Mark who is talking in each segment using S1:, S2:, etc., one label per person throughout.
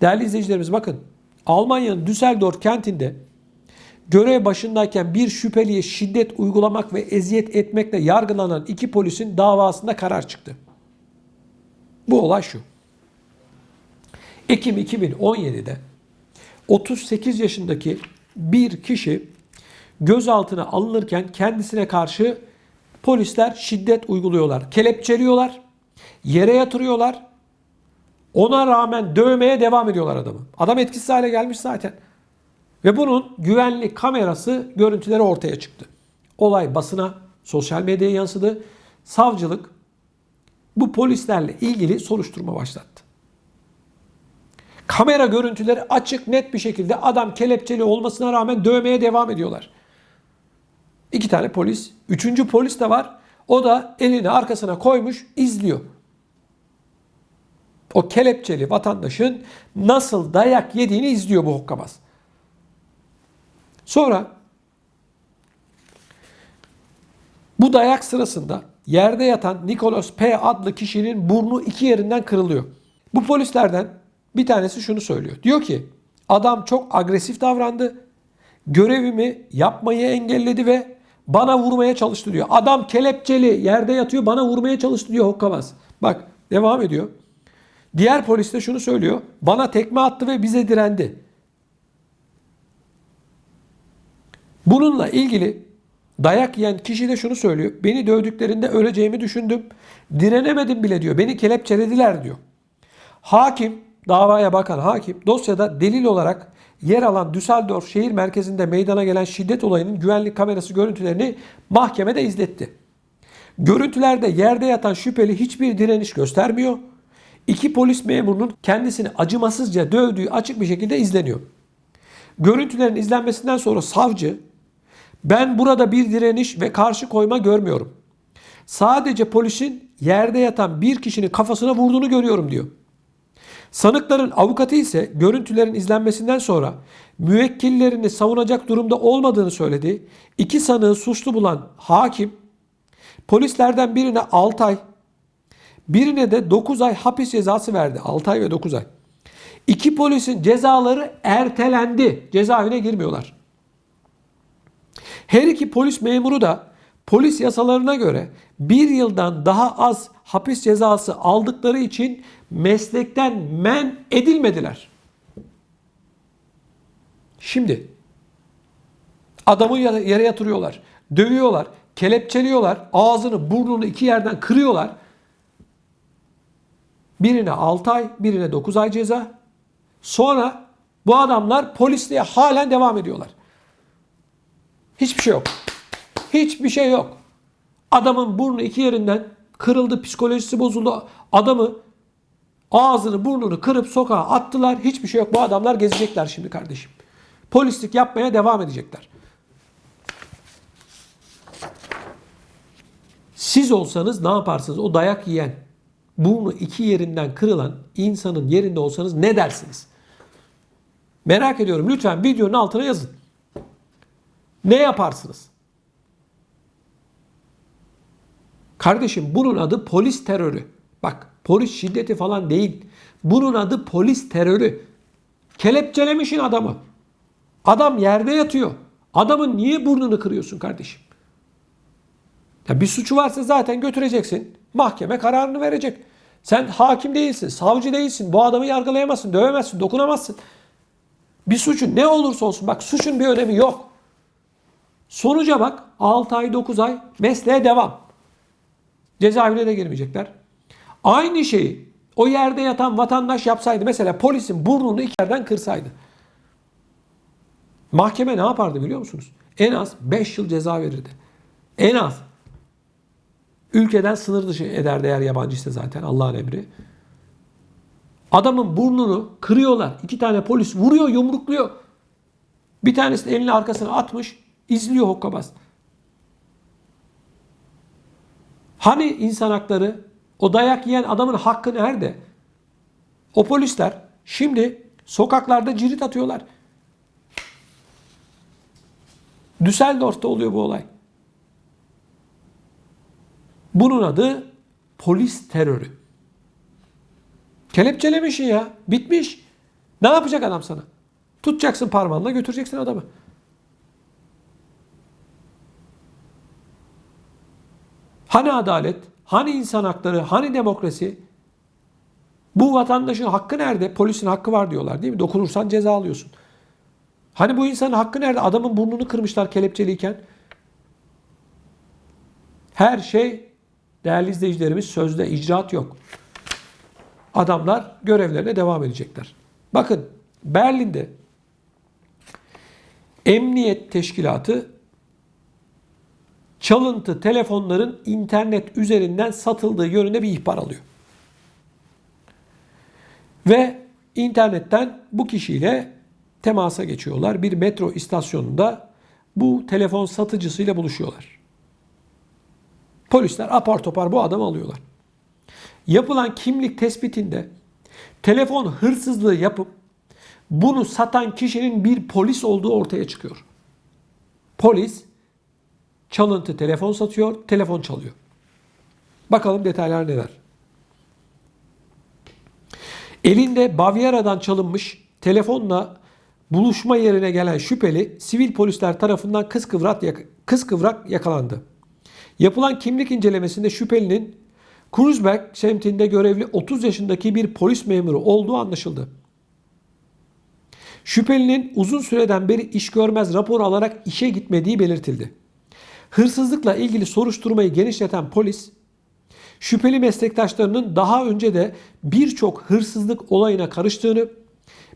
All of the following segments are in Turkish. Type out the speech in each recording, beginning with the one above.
S1: Değerli izleyicilerimiz bakın. Almanya'nın Düsseldorf kentinde görev başındayken bir şüpheliye şiddet uygulamak ve eziyet etmekle yargılanan iki polisin davasında karar çıktı. Bu olay şu. Ekim 2017'de 38 yaşındaki bir kişi gözaltına alınırken kendisine karşı polisler şiddet uyguluyorlar. Kelepçeliyorlar, yere yatırıyorlar. Ona rağmen dövmeye devam ediyorlar adamı. Adam etkisiz hale gelmiş zaten. Ve bunun güvenlik kamerası görüntüleri ortaya çıktı. Olay basına, sosyal medyaya yansıdı. Savcılık bu polislerle ilgili soruşturma başlattı. Kamera görüntüleri açık net bir şekilde adam kelepçeli olmasına rağmen dövmeye devam ediyorlar. İki tane polis. Üçüncü polis de var. O da elini arkasına koymuş izliyor. O kelepçeli vatandaşın nasıl dayak yediğini izliyor bu hokkabaz. Sonra bu dayak sırasında yerde yatan Nicholas P adlı kişinin burnu iki yerinden kırılıyor. Bu polislerden bir tanesi şunu söylüyor. Diyor ki adam çok agresif davrandı. Görevimi yapmayı engelledi ve bana vurmaya çalıştı diyor. Adam kelepçeli yerde yatıyor bana vurmaya çalıştı diyor hokkabaz. Bak devam ediyor. Diğer polis de şunu söylüyor. Bana tekme attı ve bize direndi. Bununla ilgili dayak yiyen kişi de şunu söylüyor. Beni dövdüklerinde öleceğimi düşündüm. Direnemedim bile diyor. Beni kelepçelediler diyor. Hakim, davaya bakan hakim dosyada delil olarak yer alan Düsseldorf şehir merkezinde meydana gelen şiddet olayının güvenlik kamerası görüntülerini mahkemede izletti. Görüntülerde yerde yatan şüpheli hiçbir direniş göstermiyor. İki polis memurunun kendisini acımasızca dövdüğü açık bir şekilde izleniyor. Görüntülerin izlenmesinden sonra savcı ben burada bir direniş ve karşı koyma görmüyorum. Sadece polisin yerde yatan bir kişinin kafasına vurduğunu görüyorum diyor. Sanıkların avukatı ise görüntülerin izlenmesinden sonra müvekkillerini savunacak durumda olmadığını söyledi. İki sanığı suçlu bulan hakim polislerden birine 6 ay, birine de 9 ay hapis cezası verdi. 6 ay ve 9 ay. İki polisin cezaları ertelendi. Cezaevine girmiyorlar. Her iki polis memuru da polis yasalarına göre bir yıldan daha az hapis cezası aldıkları için meslekten men edilmediler. Şimdi adamı yere yatırıyorlar, dövüyorlar, kelepçeliyorlar, ağzını burnunu iki yerden kırıyorlar. Birine 6 ay, birine 9 ay ceza. Sonra bu adamlar polisliğe halen devam ediyorlar. Hiçbir şey yok. Hiçbir şey yok. Adamın burnu iki yerinden kırıldı, psikolojisi bozuldu. Adamı ağzını burnunu kırıp sokağa attılar. Hiçbir şey yok. Bu adamlar gezecekler şimdi kardeşim. Polislik yapmaya devam edecekler. Siz olsanız ne yaparsınız? O dayak yiyen, burnu iki yerinden kırılan insanın yerinde olsanız ne dersiniz? Merak ediyorum. Lütfen videonun altına yazın. Ne yaparsınız? Kardeşim bunun adı polis terörü. Bak polis şiddeti falan değil. Bunun adı polis terörü. Kelepçelemişin adamı. Adam yerde yatıyor. Adamın niye burnunu kırıyorsun kardeşim? Ya bir suçu varsa zaten götüreceksin. Mahkeme kararını verecek. Sen hakim değilsin, savcı değilsin. Bu adamı yargılayamazsın, dövemezsin, dokunamazsın. Bir suçun ne olursa olsun bak suçun bir önemi yok. Sonuca bak 6 ay 9 ay mesleğe devam. Cezaevine de girmeyecekler. Aynı şeyi o yerde yatan vatandaş yapsaydı mesela polisin burnunu iki yerden kırsaydı. Mahkeme ne yapardı biliyor musunuz? En az 5 yıl ceza verirdi. En az. Ülkeden sınır dışı ederdi eğer yabancıysa zaten Allah'ın emri. Adamın burnunu kırıyorlar. İki tane polis vuruyor, yumrukluyor. Bir tanesi de elini arkasına atmış, izliyor hokkabaz. Hani insan hakları? O dayak yiyen adamın hakkı nerede? O polisler şimdi sokaklarda cirit atıyorlar. Düsseldorf'ta oluyor bu olay. Bunun adı polis terörü. Kelepçelemişsin ya. Bitmiş. Ne yapacak adam sana? Tutacaksın parmağınla götüreceksin adamı. Hani adalet? Hani insan hakları? Hani demokrasi? Bu vatandaşın hakkı nerede? Polisin hakkı var diyorlar değil mi? Dokunursan ceza alıyorsun. Hani bu insanın hakkı nerede? Adamın burnunu kırmışlar kelepçeliyken. Her şey değerli izleyicilerimiz sözde icraat yok. Adamlar görevlerine devam edecekler. Bakın Berlin'de Emniyet Teşkilatı çalıntı telefonların internet üzerinden satıldığı yönünde bir ihbar alıyor. Ve internetten bu kişiyle temasa geçiyorlar. Bir metro istasyonunda bu telefon satıcısıyla buluşuyorlar. Polisler apar topar bu adamı alıyorlar. Yapılan kimlik tespitinde telefon hırsızlığı yapıp bunu satan kişinin bir polis olduğu ortaya çıkıyor. Polis çalıntı telefon satıyor, telefon çalıyor. Bakalım detaylar neler. Elinde Bavyera'dan çalınmış telefonla buluşma yerine gelen şüpheli sivil polisler tarafından kıskıvrak, kıskıvrak yakalandı. Yapılan kimlik incelemesinde şüphelinin Kreuzberg semtinde görevli 30 yaşındaki bir polis memuru olduğu anlaşıldı. Şüphelinin uzun süreden beri iş görmez rapor alarak işe gitmediği belirtildi. Hırsızlıkla ilgili soruşturmayı genişleten polis, şüpheli meslektaşlarının daha önce de birçok hırsızlık olayına karıştığını,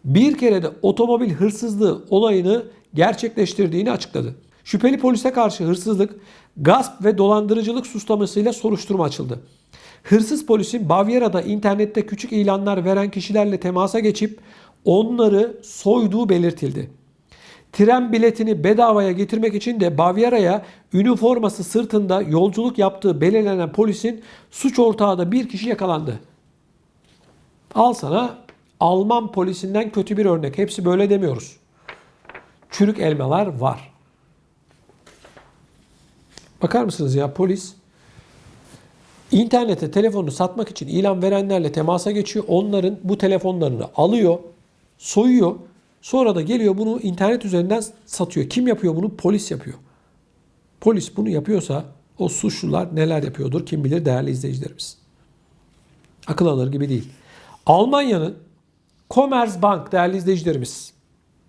S1: bir kere de otomobil hırsızlığı olayını gerçekleştirdiğini açıkladı. Şüpheli polise karşı hırsızlık, gasp ve dolandırıcılık suçlamasıyla soruşturma açıldı. Hırsız polisin Bavyera'da internette küçük ilanlar veren kişilerle temasa geçip onları soyduğu belirtildi. Tren biletini bedavaya getirmek için de Bavyera'ya üniforması sırtında yolculuk yaptığı belirlenen polisin suç ortağı da bir kişi yakalandı. Al sana Alman polisinden kötü bir örnek. Hepsi böyle demiyoruz. Çürük elmalar var. Bakar mısınız ya polis internete telefonunu satmak için ilan verenlerle temasa geçiyor. Onların bu telefonlarını alıyor, soyuyor. Sonra da geliyor bunu internet üzerinden satıyor. Kim yapıyor bunu? Polis yapıyor. Polis bunu yapıyorsa o suçlular neler yapıyordur kim bilir değerli izleyicilerimiz. Akıl alır gibi değil. Almanya'nın Commerzbank değerli izleyicilerimiz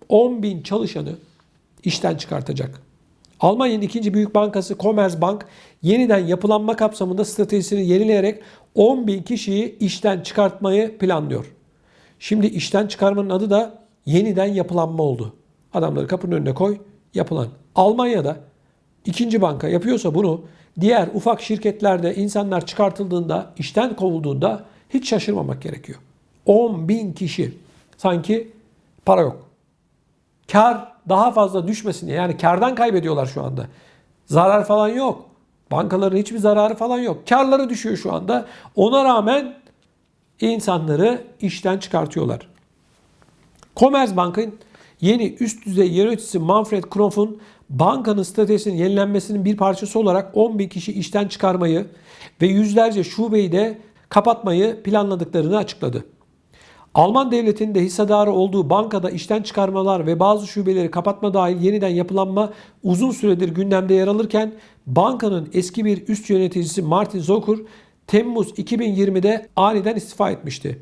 S1: 10 bin çalışanı işten çıkartacak. Almanya'nın ikinci büyük bankası Commerzbank yeniden yapılanma kapsamında stratejisini yenileyerek 10 bin kişiyi işten çıkartmayı planlıyor. Şimdi işten çıkarmanın adı da yeniden yapılanma oldu. Adamları kapının önüne koy, yapılan. Almanya'da ikinci banka yapıyorsa bunu diğer ufak şirketlerde insanlar çıkartıldığında, işten kovulduğunda hiç şaşırmamak gerekiyor. 10 bin kişi. Sanki para yok. Kar daha fazla düşmesin diye. Yani kardan kaybediyorlar şu anda. Zarar falan yok. Bankaların hiçbir zararı falan yok. Karları düşüyor şu anda. Ona rağmen insanları işten çıkartıyorlar. Commerzbank'ın yeni üst düzey yöneticisi Manfred Knopf'un bankanın stratejisinin yenilenmesinin bir parçası olarak 10 bin kişi işten çıkarmayı ve yüzlerce şubeyi de kapatmayı planladıklarını açıkladı. Alman devletinin de hissedarı olduğu bankada işten çıkarmalar ve bazı şubeleri kapatma dahil yeniden yapılanma uzun süredir gündemde yer alırken bankanın eski bir üst yöneticisi Martin Zucker Temmuz 2020'de aniden istifa etmişti.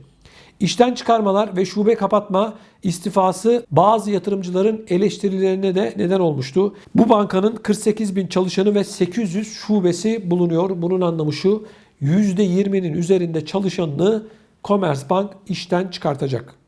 S1: İşten çıkarmalar ve şube kapatma istifası bazı yatırımcıların eleştirilerine de neden olmuştu. Bu bankanın 48 bin çalışanı ve 800 şubesi bulunuyor. Bunun anlamı şu %20'nin üzerinde çalışanını Commerzbank işten çıkartacak.